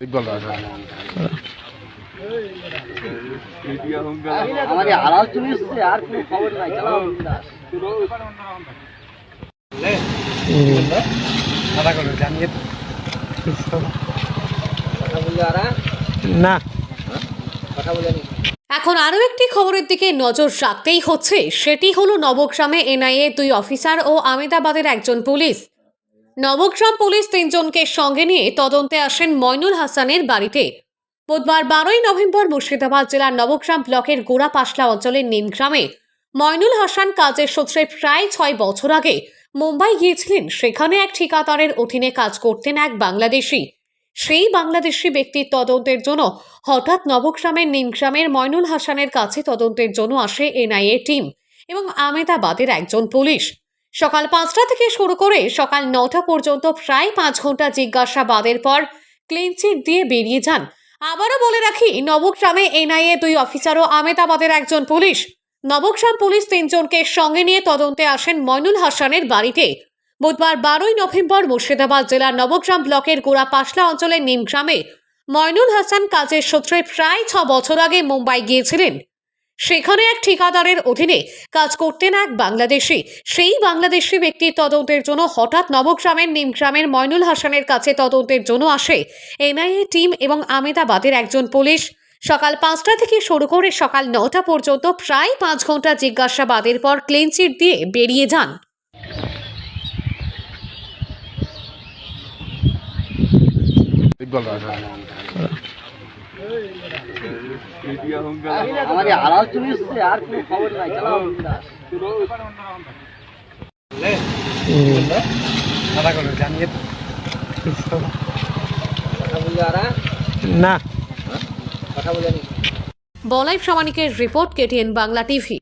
ইকবাল রায় আমাদের আড়াল চলে এসছে আর কোনো খবর নাই চালাও বিন্দাস। কথা বললে আর? না কথা বলে এখন আরও একটি খবরের দিকে নজর রাখতেই হচ্ছে সেটি হলো নবগ্রামে এনআইএ দুই অফিসার ও আমেদাবাদের একজন পুলিশ নবগ্রাম পুলিশ তিনজনকে সঙ্গে নিয়ে তদন্তে আসেন ময়নুল হাসানের বাড়িতে। বুধবার বারোই নভেম্বর মুর্শিদাবাদ জেলার নবগ্রাম ব্লকের গোড়াপাশলা অঞ্চলের নিমগ্রামে ময়নুল হাসান কাজের সূত্রে প্রায় ছয় বছর আগে মুম্বাই গিয়েছিলেন। সেখানে এক ঠিকাদারের অধীনে কাজ করতেন এক বাংলাদেশি। সেই বাংলাদেশি ব্যক্তির তদন্তের জন্য হঠাৎ নবগ্রামের নিমগ্রামের ময়নুল হাসানের কাছে তদন্তের জন্য আসে এনআইএ টিম এবং আমেদাবাদের একজন পুলিশ। সকাল পাঁচটা থেকে শুরু করে সকাল নটা পর্যন্ত প্রায় পাঁচ ঘণ্টা জিজ্ঞাসাবাদের পর ক্লিনচিট দিয়ে বেরিয়ে যান। আবারও বলে রাখি, নবগ্রামে এনআইএ দুই অফিসার ও আমেদাবাদের একজন পুলিশ। নবগ্রাম পুলিশ তিনজনকে সঙ্গে নিয়ে তদন্তে আসেন ময়নুল হাসানের বাড়িতে। বুধবার বারোই নভেম্বর মুর্শিদাবাদ জেলার নবগ্রাম ব্লকের গোড়াপাশলা অঞ্চলের নিমগ্রামে ময়নুল হাসান কাজের সূত্রে প্রায় ছ বছর আগে মুম্বাই গিয়েছিলেন। সেখানে এক ঠিকাদারের অধীনে কাজ করতেন এক বাংলাদেশি। সেই বাংলাদেশি ব্যক্তির তদন্তের জন্য হঠাৎ নবগ্রামের নিমগ্রামের ময়নুল হাসানের কাছে তদন্তের জন্য আসে এনআইএ টিম এবং আমেদাবাদের একজন পুলিশ। সকাল পাঁচটা থেকে শুরু করে সকাল নটা পর্যন্ত প্রায় পাঁচ ঘণ্টা জিজ্ঞাসাবাদের পর ক্লিনচিট দিয়ে বেরিয়ে যান। ইকবাল আমাদের আড়াল চলে এসছে আর কোনো খবর নাই চালাও বিন্দাস। কথা বললে আর? না কথা বলে নি বলাই প্রামাণিকের রিপোর্ট কেটিএন বাংলা টিভি